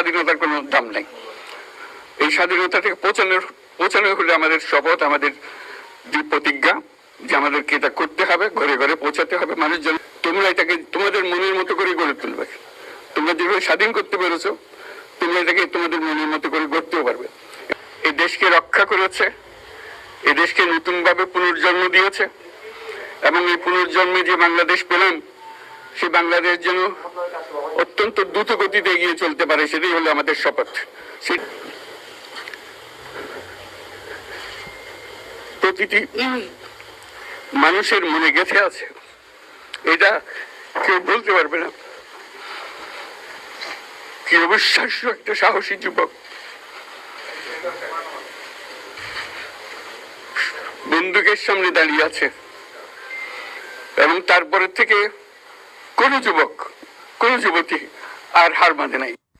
স্বাধীনতার কোনো দাম নাই। এই স্বাধীনতাটাকে পৌঁছানোর পৌঁছানো হলে আমাদের শপথ, আমাদের যে প্রতিজ্ঞা যে আমাদেরকে এটা করতে হবে, ঘরে ঘরে পৌঁছাতে হবে মানুষজন। তোমরা এটাকে, তোমাদের মনের মতো করে গড়ে তুলবে। তোমরা যেভাবে স্বাধীন করতে পেরেছ, তোমরা এটাকে তোমাদের মনের মতো করে গড়তেও পারবে। এই দেশকে রক্ষা করেছে এই দেশকে নতুনভাবে পুনর্জন্ম দিয়েছে। এবং এই পুনর্জন্মে যে বাংলাদেশ পেলাম সে বাংলাদেশ যেন অত্যন্ত দ্রুত গতিতে এগিয়ে চলতে পারে, সেটাই হলো আমাদের শপথ। প্রতিটি মানুষের মনে গেঁথে আছে। এটা কেউ বলতে পারবে না। কি অবিশ্বাস্য একটা সাহসী যুবক। বন্দুকের সামনে দাঁড়িয়ে আছে। এবং তারপরে থেকে কোন যুবক কোনো যুবতী আর হার বাঁধে নাই।